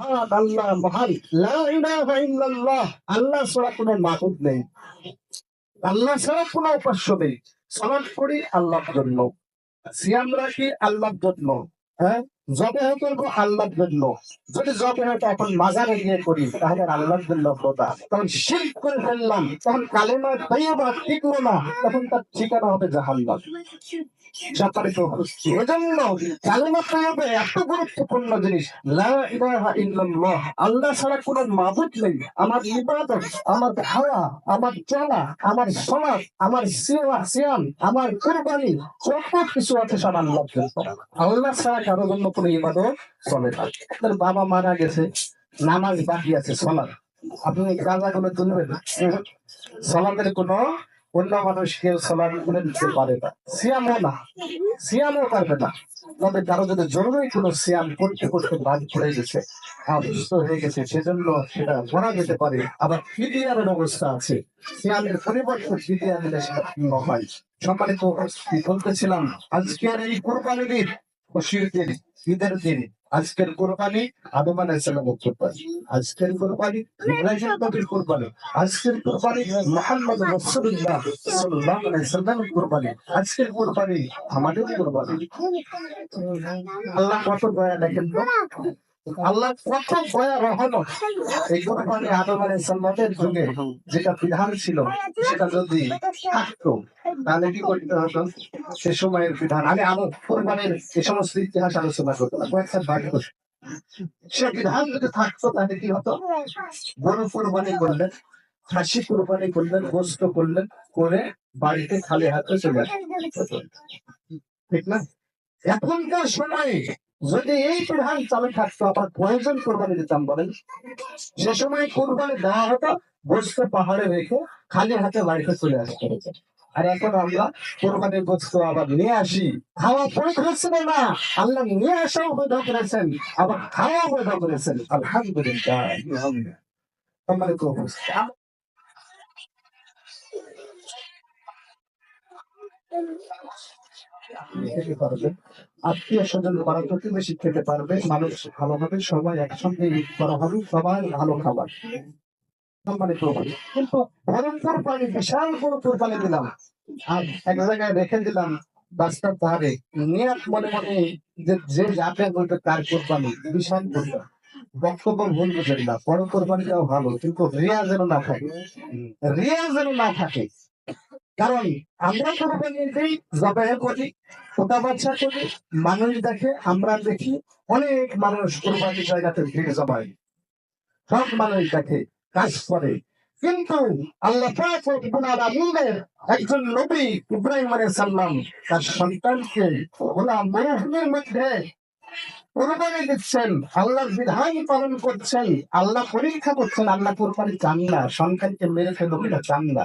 মহান আল্লাহ মহান। লা ইলাহা ইল্লাল্লাহ। আল্লাহ ছাড়া কোনো মাহুদ নেই। আল্লাহ ছাড়া কোনো উপাস্য নেই। সালাত করি আল্লাহর জন্য। সিয়াম রাখি আল্লাহর জন্য। হ্যাঁ? জবে করব আল্লাহর জন্য, যদি জবে হয়তো এখন মাজারে গিয়ে করি, তাহলে তখন শিল্প করে ফেললাম, তখন কালেমা তৈবা টিকলো না, তখন তার ঠিকানা হবে জাহান্নাম। আল্লাহ ছাড়া কোনো নেই। আমার ইবাদত, আমার খাওয়া আমার চলা আমার সমাজ, আমার সিয়া সিয়াম, আমার কুরবানি সব কিছু আছে সব আল্লাহ আল্লাহ ছাড়া কারও জন্য কোনো ইবাদত চলে না। আপনার বাবা মারা গেছে, নামাজ বাকি আছে সলাৎ আপনি গাঁজা গুলো তুলবেন না। সলাতের কোনো অন্য মানুষ কেউ সলাৎ করে দিতে পারে না। সিয়ামও না। সিয়ামও পারবে না। কারও যদি জরুরি কোনো সিয়াম করতে করতে বাদ পড়ে গেছে, অসুস্থ হয়ে গেছে, সেজন্য সেটা যেতে পারে। আবার ফিডিয়ারের অবস্থা আছে। সিয়ামের পরিবর্তে ফিডিয়া দিলে সেটা হয়। সম্মানিত বলতেছিলাম, আজকের এই কোরবানি দিন খুশির দিন, ঈদের দিন। আজকের কোরবানি আদম আলাইসালামের কোরবানি। আজকের কোরবানি ইব্রাহিম নবীর কোরবানি। আজকের কোরবানি রাসূলুল্লাহ সাল্লাল্লাহু আলাইহি সাল্লামের কোরবানি। আজকের কোরবানি আমাদের কোরবানি। আল্লাহ কত দয়া দেখেন। তো আল্লাহ কত দয়া রহমত এই কোরবানি আদম আলাইহিস যুগে যেটা বিধান ছিল, সেটা যদি থাকতো, তাহলে কি করতে হতো? সে সময়ের বিধান। আমি আরও কোরবানির এই সমস্ত ইতিহাস আলোচনা করতে না কয়েকটা বাক্য। সে বিধান যদি থাকতো, তাহলে কি হতো? গরু কোরবানি করলেন, খাসি কোরবানি করলেন, গোস্ত করলেন, করে বাড়িতে খালি হাতে চলে আসতেন ঠিক না? এখনকার সময়ে যদি এই বিধান চালু থাকতো আবার প্রয়োজন কোরবানি দিতাম বলেন, সে সময় কোরবানি দেওয়া হতো গোস্ত পাহাড়ে রেখে খালি হাতে বাড়িতে চলে আসতে। আর এখন আমরা কোরবানির গোস্ত আবার নিয়ে আসি। খাওয়া পরে করেছেন না, আল্লাহ নিয়ে আসাও বৈধ করেছেন, আবার খাওয়া বৈধ করেছেন। আলহামদুলিল্লাহ। পারবে আত্মীয় স্বজন পাড়া প্রতিবেশী খেতে পারবে, মানুষ ভালোভাবে সবাই একসঙ্গে করা হবে সবাই ভালো খাবার। বিশাল বড় কোরবানি রেখে দিলাম যে যে বিশাল বক্তব্য ভুল না কোরবানিটাও ভালো, কিন্তু রিয়া যেন না থাকে। রিয়া যেন না থাকে। কারণ আমরা কোরবানি দিই করি। বাচ্চা করি, মানুষ দেখে, আমরা দেখি, অনেক মানুষ কোরবানি জায়গাতে ভিড় জমায়। সব মানুষ দেখে, কাজ করে। কিন্তু আল্লাহ একজন নবী ইব্রাহিম আলাইহিস সালাম, তার সন্তানকে ওলা মরুভূমির মধ্যে কোরবানি দিচ্ছেন, আল্লাহর বিধান পালন করছেন, আল্লাহ পরীক্ষা করছেন, আল্লাহ কোরবানি চান না, সন্তানকে মেরে ফেলো এটা চান না।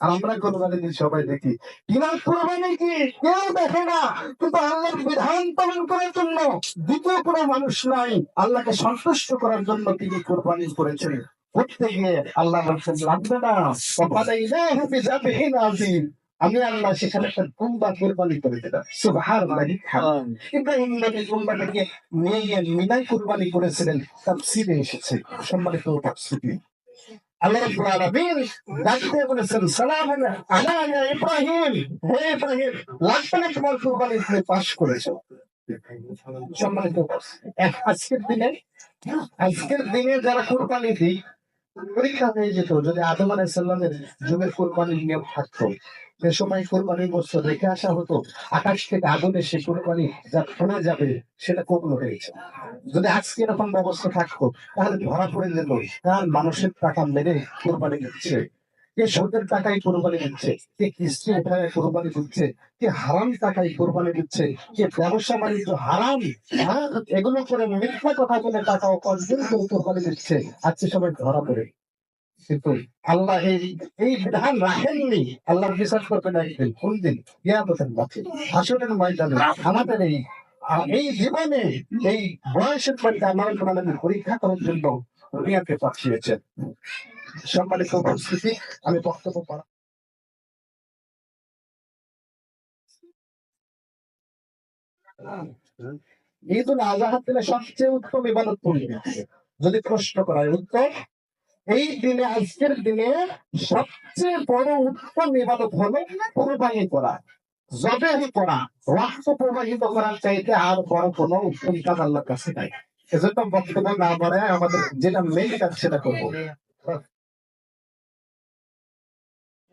আমরা কোরবানি দিই সবাই দেখি। ইমাম কোরবানি কি? কেউ দেখে না। কিন্তু আল্লাহর বিধান পালন করার জন্য দ্বিতীয় কোনো মানুষ নাই। আল্লাহকে সন্তুষ্ট করার জন্য তিনি কোরবানি করেছেন। করতে গিয়ে আল্লাহ বলছেন লাগবে না। কপালে ইলাহু আজিম আমি আল্লাহ সেখানে একটা কুম্বা কোরবানি করে দিলাম। সুবহান ইব্রাহিম নবী কুম্বাটাকে নিয়ে মিনাই কোরবানি করেছিলেন। তাফসীরে এসেছে। সম্মানিত উপস্থিতি। আল্লাহ রাব্বুল আলামিন ডাকতে বলেছেন সালাম করেছ। সম্মানিত আজকের দিনে আজকের দিনে যারা কুরবানি দিই পরীক্ষা হয়ে যেত যদি আদম আলাইহিস যুগের কুরবানি নিয়ে থাকতো। সে সময় কোরবানির বস্তু রেখে আসা হতো, আকাশ থেকে আগুনে সে কোরবানি যা ফোনে যাবে, সেটা কবল হয়েছে যদি আজকে এরকম ব্যবস্থা থাকতো, তাহলে ধরা পড়ে যেত। কারণ মানুষের টাকা মেরে কোরবানি দিচ্ছে। কে সুদের টাকায় কোরবানি দিচ্ছে, কে কিস্তি উঠায় কোরবানি দিচ্ছে, কে হারাম টাকায় কোরবানি দিচ্ছে, কে ব্যবসা বাণিজ্য হারাম, এগুলো করে মিথ্যা কথা বলে টাকা উপার্জন করে কোরবানি দিচ্ছে। আজকে সবাই ধরা পড়ে। কিন্তু আল্লাহ এই এই বিধান রাখেননি। আল্লাহ বিশ্বাস করবেন একদিন কোন দিন। ইয়ামতের মাঠে ময়দানে আমাদের এই এই জীবনে এই বয়সের আলামিন পরীক্ষা করার জন্য পাঠিয়েছেন। সম্মানিত উপস্থিতি, আমি বক্তব্য পড়া ঈদ উল আজহা দিনে সবচেয়ে উত্তম ইবাদত কোনটি যদি প্রশ্ন করা উত্তর এই দিনে, আজকের দিনে সবচেয়ে বড় উত্তম ইবাদত হলো কোরবানি করা। জবেহি করা রক্ত প্রবাহিত করার চাইতে আর বড় কোনো উত্তম কাজ আল্লাহর কাছে নাই। এজন্য বক্তব্য না বাড়ায় আমাদের যেটা মেন কাজ সেটা করব।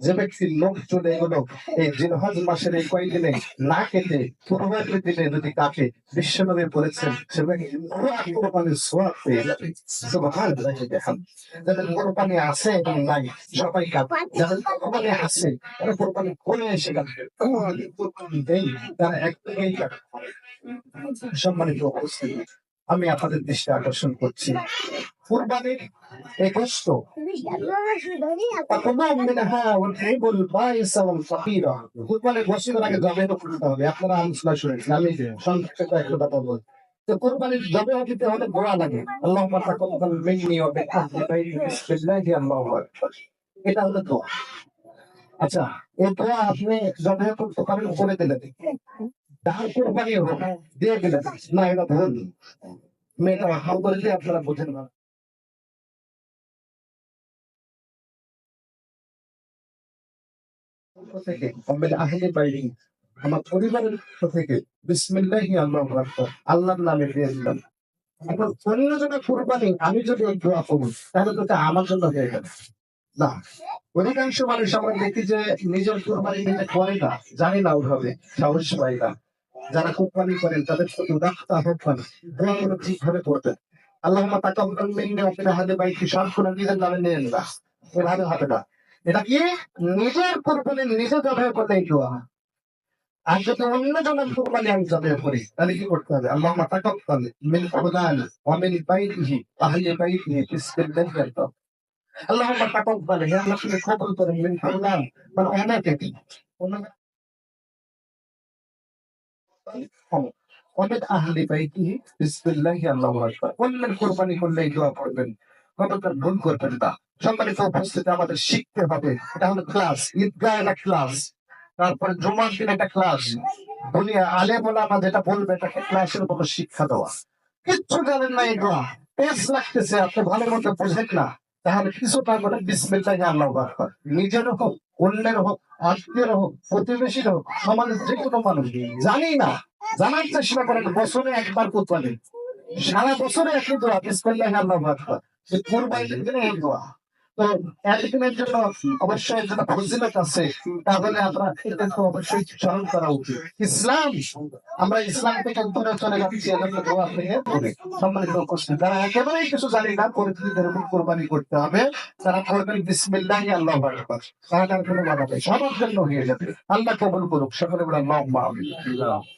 যে ব্যক্তির লোক চলে এগুলো এই জিনহজ মাসের এই কয়েকদিনে না কেটে কোরবানির দিনে যদি কাকে বিশ্বনবী বলেছেন, সে ব্যক্তি কোরবানির সোয়াব পেয়ে যাবে। বিহামদিহি। যাদের কোরবানি আছে এবং নাই, সবাই কাঁদবে যাদের কোরবানি আছে, তারা কোরবানি করে এসে কাঁদবে কোরবানি তারা এক থেকেই সম্মানিত উপস্থিতি, আমি আপনাদের দৃষ্টি আকর্ষণ করছি। কোরবানির এই কষ্ট অথবা মিনহা والعيب البائس والفقير কোরবানির গোশতের আগে জবের করতে হবে আপনারা আলোচনা শুনেছেন আমি সংক্ষেপে একটা কথা বলি তো কোরবানির জবে দিতে হলে গোড়া লাগে আল্লাহ তাকাব্বাল মিন্নি ওয়া বিহামদিহি বিসমিল্লাহি আল্লাহু আকবার এটা হলো দোয়া আচ্ছা এই দোয়া আপনি জবে করতে পারেন করে দিলেন তার কোরবানি হোক দিয়ে দিলেন না এটা ভুল মেয়েটা হাল করে দিয়ে আপনারা বোঝেন না থেকে আহলে বাইরি, আমার পরিবারের পক্ষ থেকে বিসমিল্লাহি আল্লাহু আল্লাহর নামে দিয়ে দিলাম এখন অন্য কোরবানি, আমি যদি দোয়া করি তাহলে তো আমার জন্য হয়ে গেল। না, অধিকাংশ মানুষ আমরা দেখি যে নিজের কোরবানি নিজে করে না, জানি না ওইভাবে সাহস পাই না। যারা কোরবানি করেন, তাদের প্রতি উদাত্ত আহ্বান ঠিকভাবে করবেন। আল্লাহ মিন্নি ওয়া ফিল আহলি বাইতি সব করে নিজের নামে নিয়ে নিলাম। এভাবে হবে না। এটা কি নিজের কোরবানি নিজে জবাই করলে এই দোয়া আর যদি অন্য জনের কোরবানি আমি জবাই করি তাহলে কি করতে হবে আল্লাহ তাকাব্বাল মিন ফুলান ওয়া মিন বাইতিহি আহলি বাইতিহি বিসমিল্লাহি আল্লাহ আল্লাহ তাকাব্বাল হে আল্লাহ তুমি কবুল করেন মিন ফুলান মানে অনেকে অনেক অনেক আহলি বাইতিহি বিসমিল্লাহি আল্লাহু আকবার অন্যের কোরবানি করলে এই দোয়া পড়বেন কতটা ভুল করবেন না সম্মানিত উপস্থিতি আমাদের শিখতে হবে। এটা হলো ক্লাস ঈদগাহ একটা ক্লাস তারপরে জুমার দিন একটা ক্লাস দুনিয়া আলে বলে আমার যেটা বলবে, এটাকে ক্লাসের মতো শিক্ষা দেওয়া। কিচ্ছু জানেন না এগুলা। টেস্ট লাগতেছে, আপনি ভালো মতো বোঝেন না। তাহলে কিছু কিছুটা করে বিসমিল্লাহি আল্লাহু আকবার। নিজের হোক অন্যের হোক আত্মীয়ের হোক প্রতিবেশীর হোক, সমাজের যে কোনো মানুষ। জানি না। জানার চেষ্টা করেন, বছরে একবার কোরবানি। সারা বছরে একই দোয়া, বিসমিল্লাহি আল্লাহু আকবার। এই কোরবানির দিনে এই দোয়া। অবশ্যই অবশ্যই ইসলাম, আমরা ইসলাম একেবারেই কিছু জানি না কোরবানি করতে হবে, তারা করবেন বিসমিল্লাহ আল্লাহ আকবার। তাহলে সবার জন্য হয়ে যাবে। আল্লাহ কবুল করুক, সকলে বলে আল্লাহ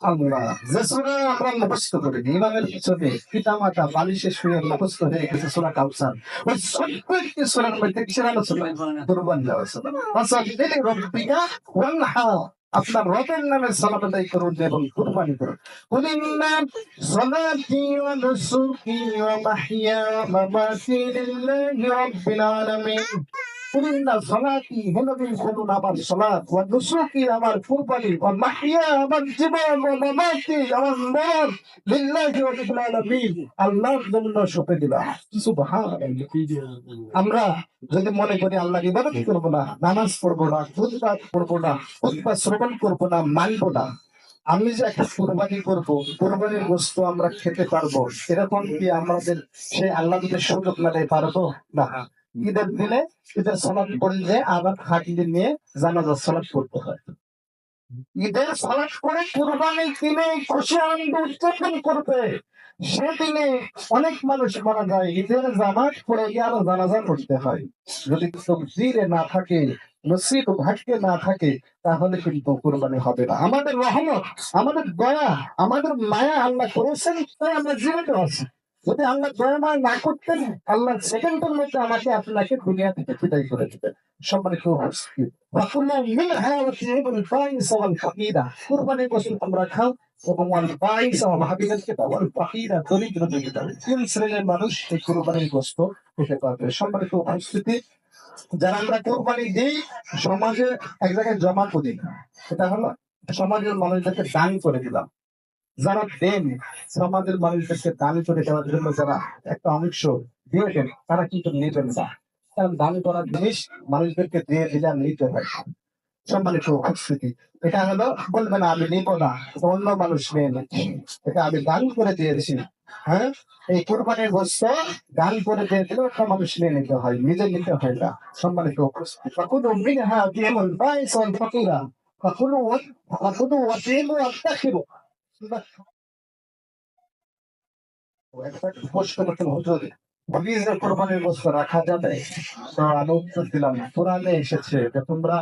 আমরা যে আমরা ইমামের পিছনে পিতা মাতা বালিশে শুয়ে মুখস্থ হয়ে গেছে সুরা কাউসার। ওই প্রত্যেকটি সুরার মধ্যে কিসের আলোচনা? দুর্বল আপনার রবের নামে সালাত করুন এবং কুরবানি করুন। কুল ইন্না সালাতি ওয়া নুসুকি ওয়া মাহইয়া মামাতি লিল্লাহি রাব্বিল আলামিন। إن صلاتي هنا بالخلون আমার صلاة ونسكي আমার কুরবানি ومحياي আমার জীবন ومماتي আমার মরণ لله رب العالمين আল্লাহর জন্য সঁপে দিলাম সুবহানাল্লাহ আমরা যদি মনে করি আল্লাহ ইবাদত করবো না নামাজ পড়বো না খুদবাত পড়বো না খুদবা শ্রবণ করবো না মানবো না আমি যে একটা কোরবানি করবো কোরবানির বস্তু আমরা খেতে পারবো এরকম কি আমাদের সেই আল্লাহ দিলে সুযোগ না দেয় পারবো না ঈদের দিনে ঈদের সালাদ পড়লে আবার হাকিলে নিয়ে জানাজার সালাদ করতে হয়। ঈদের সালাদ করে কোরবানি কিনে খুশি আনন্দ উদযাপন করবে সেদিনে অনেক মানুষ মারা যায়, ঈদের জামাত পরে আরও জানাজা করতে হয়। যদি তকদিরে না থাকে, নসিব ভাগ্যে না থাকে, তাহলে কিন্তু কোরবানি হবে না। আমাদের রহমত, আমাদের দয়া, আমাদের মায়া আল্লাহ করেছেন, তাই আমরা জীবিত আছি। যদি আল্লাহ দয়া মায়া না করতেন আল্লাহ সেকেন্ডের মধ্যে আমাকে আপনাকে দুনিয়া থেকে বিদায় করে দিতেন সম্মানিত উপস্থিতি। وَكُلُوا مِنْهَا وَأَطْعِمُوا الْبَائِسَ وَالْفَقِيرَ কুরবানির পশু তোমরা খাও এবং ওয়াল বাইস ও মাহাবিনের কিতাব ওয়াল ফাকিরা দরিদ্রদের কিতাব তিন শ্রেণীর মানুষ এই কুরবানির গোস্ত খেতে পারবে সম্মানিত উপস্থিতি যারা আমরা কোরবানি দিই সমাজে এক জায়গায় জমা করি সেটা হলো সমাজের মানুষদেরকে দান করে দিলাম যারা দেন, সমাজের মানুষদেরকে দান করে দেওয়ার জন্য যারা একটা অংশ দিয়েছেন, তারা কিন্তু নিতেন না কারণ দান করা জিনিস মানুষদেরকে দিয়ে দিলে নিতে হয় সম্মানিত উপস্থিতি, এটা হলো বলবে আমি নিব না, অন্য মানুষ নিয়ে নিচ্ছি। এটা আমি দান করে দিয়েছি। হ্যাঁ? এই কোরবানির বস্ত দান করে দিয়ে দিলে মানুষ নিয়ে নিতে হয়, নিজে নিতে হয় না। সম্মানিত উপস্থিতি কখনো মিনহা দিয়ে মন পায় সল ফকিরা কখনো কখনো ওয়াতিম ওয়াত্তাখিরু রাখা যাবে। তো আমি উত্তর দিলাম কোরআনে এসেছে যে তোমরা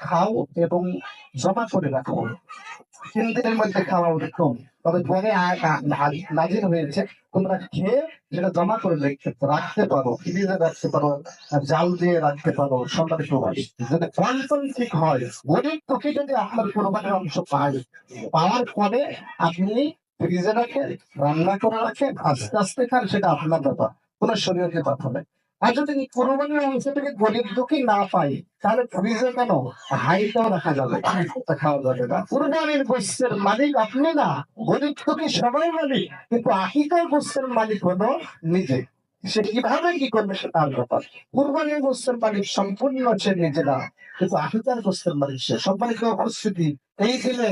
খাও এবং জমা করে রাখো। তিন মধ্যে খাওয়া উত্তম। তবে আ- নাজির হয়েছে। তোমরা খেয়ে যেটা জমা করে রাখতে পারো, ফ্রিজে রাখতে পারো জাল দিয়ে রাখতে পারো ভাই যদি কোয়ান্টন ঠিক হয়, গরিব তোকে যদি আপনার কোরবানির অংশ পায়, পাওয়ার পরে আপনি ফ্রিজে রাখেন, রান্না করে রাখেন, আস্তে আস্তে খান, সেটা আপনার ব্যাপার। কোন শরীরকে কথা নেই আর যদি কোরবানির অংশটাকে গরিব দুঃখী না পাই তাহলে ফ্রিজে কেন? হাইটাও রাখা যাবে? খাওয়া যাবে না। কোরবানির গোস্তের মালিক আপনি না। গরিব দুঃখী সবাই মালিক কিন্তু আকিকার গোস্তের মালিক হলো নিজে। সে কীভাবে কি করবে সে তার ব্যাপার। কোরবানির গোস্তের মালিক সম্পূর্ণ সে নিজেরা, কিন্তু আকিকার গোস্তের মালিক সে। সম্মানিত উপস্থিতি, এই দিনে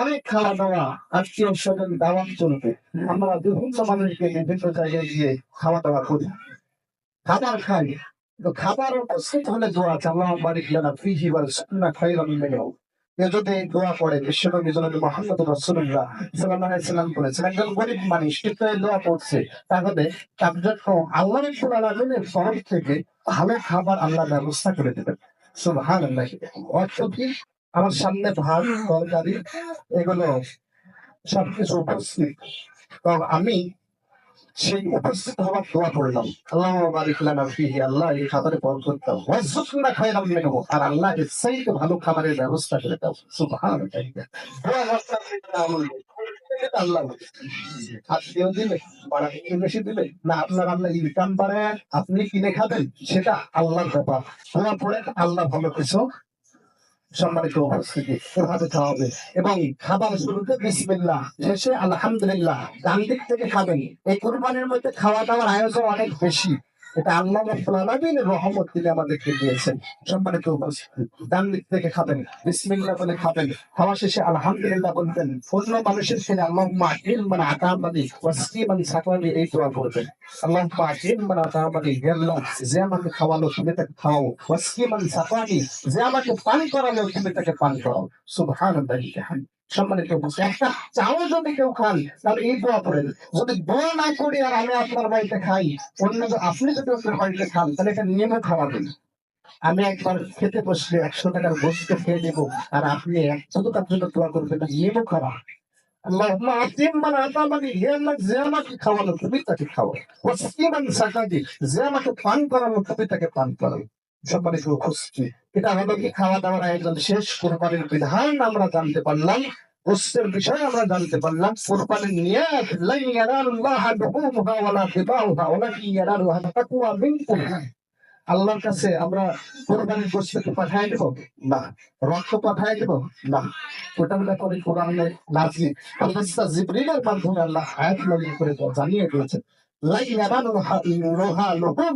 অনেক খাওয়া দাওয়া, আত্মীয় স্বজন, দাওয়াত চলবে। আমরা বিভিন্ন মানুষকে বিভিন্ন জায়গায় গিয়ে খাওয়া দাওয়া করি। খাবার খাই। তো খাবার উপস্থিত হলে দোয়া আল্লাহ বারিক লানা ফিহি এ যদি দোয়া পড়ে, বিশ্বনবী জনাব মুহাম্মদ আলাইহি সাল্লাম বলেছেন, একজন গরিব মানুষ কিন্তু এই দোয়া পড়ছে, তাহলে তার আল্লাহ রাব্বুল আলামিনের তরফ থেকে ভালো খাবার আল্লাহ ব্যবস্থা করে দেবেন। সুবহানাল্লাহ। অর্থ কি? আমার সামনে ভাত, তরকারি, এগুলো সবকিছু উপস্থিত। আমি সেই উপস্থিত হওয়ার দোয়া করলাম আল্লাহ বারিক লানা ফিহি, আল্লাহ এই খাবারে বরকত দাও ওয়ারযুকনা খায়রাম মিনহু, আর আল্লাহ এর চাইতে ভালো খাবারের ব্যবস্থা করে দাও। সুবহানাল্লাহ। আপনি কিনে খাবেন, সেটা আল্লাহর ব্যাপার। আল্লাহ ভালো কিছু সম্মানিত উপস্থিতি। এবং খাবার শুরুতে বিসমিল্লাহ, শেষে আলহামদুলিল্লাহ, ডান দিক থেকে খাবেন। এই কোরবানির মধ্যে খাওয়া দাওয়ার আয়োজন অনেক বেশি। এটা আল্লাহ আলামিনের রহমত তিনি আমাদেরকে দিয়েছেন। সম্মানিত ডান দিক থেকে খাবেন, বিসমিল্লাহ বলে খাবেন। খাওয়া শেষে আলহামদুলিল্লাহ বলবেন অন্য মানুষের ছেলে আল্লাহ মাহিল মানে আকামানি ওয়াসকি মানে সাকলানি এই দোয়া করবেন। আল্লাহ মাহিল মানে হে আল্লাহ যে আমাকে খাওয়ালো তুমি তাকে খাও। ওয়াসকি মানে সাকলানি যে আমাকে পান করালো তুমি তাকে পান করাও। সুবহানাল্লাহ সম্মানিত উপস্থিতি একটা চাও যদি কেউ খান তাহলে এই দোয়া করেন যদি দোয়া না করি আর আমি আপনার বাড়িতে খাই, অন্য আপনি যদি আপনার বাড়িতে খান, তাহলে এটা নিয়মে খাওয়াবেন আমি একবার খেতে বসলে একশো টাকার বস্তু খেয়ে নেব, আর আপনি একশো টাকার জন্য দোয়া করবেন নিয়মও আল্লাহ যে আমাকে খাওয়ালো তুমি তাকে খাওয়াও। ওয়াসকিমান সাকাজি যে আমাকে পান করালো সম্মানিত উপস্থিতি এটা খাওয়া দাওয়ার আয়োজন শেষ, কোরবানির বিধান আমরা জানতে পারলাম। গোস্তের বিষয় আমরা জানতে পারলাম। কোরবানির ইয়ারাল্লাহ ওয়ালা তাকওয়া মিনকুম। আল্লাহর কাছে আমরা কোরবানির গোস্তকে পাঠাই দেব? না। রক্ত পাঠাই দেব? না। ওটার ব্যাপারে কোরআনে নাজি আল্লাহ জিবরিলের মাধ্যমে আল্লাহ আয়াত নাযিল করে জানিয়ে দিয়েছেন লাই ইয়ারালুহা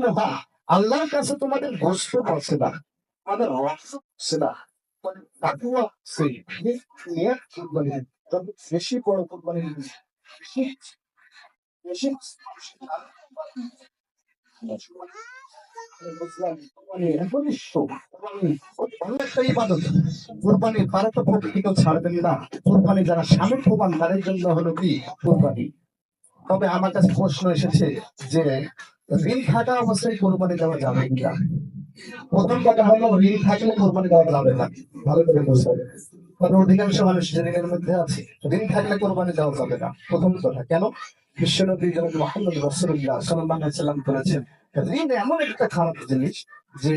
লোহা। আল্লাহর কাছে তোমাদের গোস্ত পড়ছে না রক্ত পড়ছে না মানে বেশি বড় কোরবানি কোরবানি তারা তো প্রকৃত ছাড়বেন না। কোরবানি যারা সামর্থ্যবান তাদের জন্য হলো কি? কোরবানি। তবে আমার কাছে প্রশ্ন এসেছে যে ঋণ থাকা অবস্থায় কোরবানি দেওয়া যাবে প্রথম কথা হলো, ঋণ থাকলে কোরবানি দেওয়া যাবে না। ভালো করে বুঝতে কারণ অধিকাংশ মানুষ ঋণের মধ্যে আছে, ঋণ থাকলে কোরবানি দেওয়া যাবে না। প্রথম কথা, কেন? বিশ্বনবী জনাব মোহাম্মদ রসুল্লাহ বলেছেন, ঋণ এমন একটা খারাপ জিনিস যে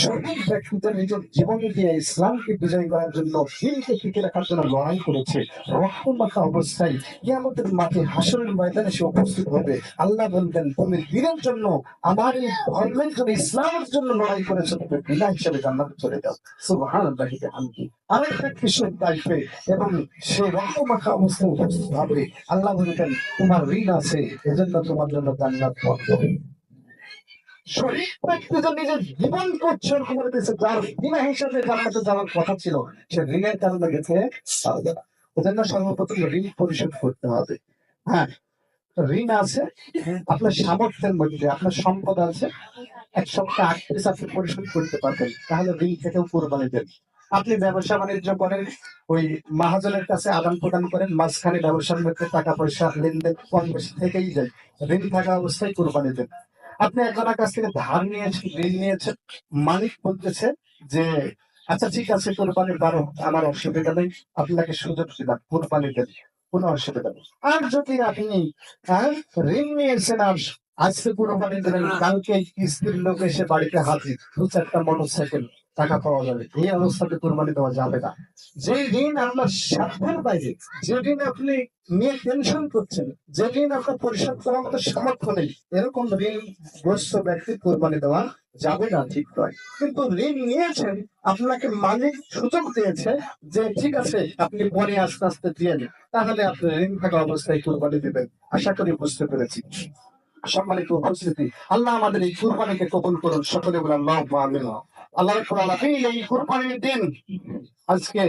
সঠিক ব্যক্তিদের নিজের জীবন দিয়ে ইসলামকে বিজয় করার জন্য দিনকে টিকে রাখার জন্য লড়াই করেছে। রক্ত মাখা অবস্থায় কিয়ামতের মাঠে হাসরের ময়দানে সে উপস্থিত হবে। আল্লাহ বলবেন তুমি দিনের জন্য, আমার এই ধর্মের জন্য, ইসলামের জন্য লড়াই করেছ, তুমি বিনা হিসেবে জান্নাতে চলে যাও। সুবহানাল্লাহ হামদি আরেকটা কৃষক আসবে এবং সে রক্ত মাখা অবস্থায় উপস্থিত হবে আল্লাহ বলবেন, তোমার ঋণ আছে, এজন্য তোমার জন্য জান্নাত বন্ধ হ্যাঁ আপনার সামর্থ্যের মধ্যে, আপনার সম্পদ আছে, এক সপ্তাহ থেকে আপনি পরিশোধ করতে পারবেন, তাহলে ঋণ থেকেও কোরবানি দেন। আপনি ব্যবসা বাণিজ্য করেন, ওই মহাজনের কাছে আদান প্রদান করেন, মাঝখানে ব্যবসার মধ্যে টাকা পয়সা লেনদেন কম বেশি থেকেই যায়, ঋণ থাকা অবস্থায় কোরবানি দেন। আপনি একজনের কাছ থেকে ধার নিয়েছেন ঋণ নিয়েছেন মালিক বলতেছে যে আচ্ছা ঠিক আছে কোরবানির বারো আমার অসুবিধা নেই আপনাকে সুযোগ দিলাম কোরবানি দেন কোনো অসুবিধা নেই। আর যদি আপনি হ্যাঁ, ঋণ নিয়েছেন আর আজকে কোরবানি দেবেন কালকে স্ত্রীর লোক এসে বাড়িতে হাজির দু চারটা মোটর সাইকেল টাকা পাওয়া যাবে। এই অবস্থাতে কোরবানি দেওয়া যাবে না। যে ঋণ আপনার সাধ্যের বাইরে যে ঋণ আপনি নিয়ে টেনশন করছেন যে ঋণ আপনার পরিশোধ করার মতো সামর্থ্য নেই, এরকম ঋণ গ্রস্ত ব্যক্তি কোরবানি দেওয়া যাবে না, ঠিক নয়। কিন্তু ঋণ নিয়েছেন, আপনাকে মালিক সুযোগ দিয়েছে যে, ঠিক আছে, আপনি পরে আস্তে আস্তে দিয়ে তাহলে আপনি ঋণ থাকা অবস্থায় কোরবানি দিবেন। আশা করি বুঝতে পেরেছি। সম্মানিত উপস্থিতি, আল্লাহ আমাদের এই কোরবানিকে কবুল করুন। সকলে বলে আল্লাহ আমিন। আল্লাহ এই কোরবানির দিন আজকে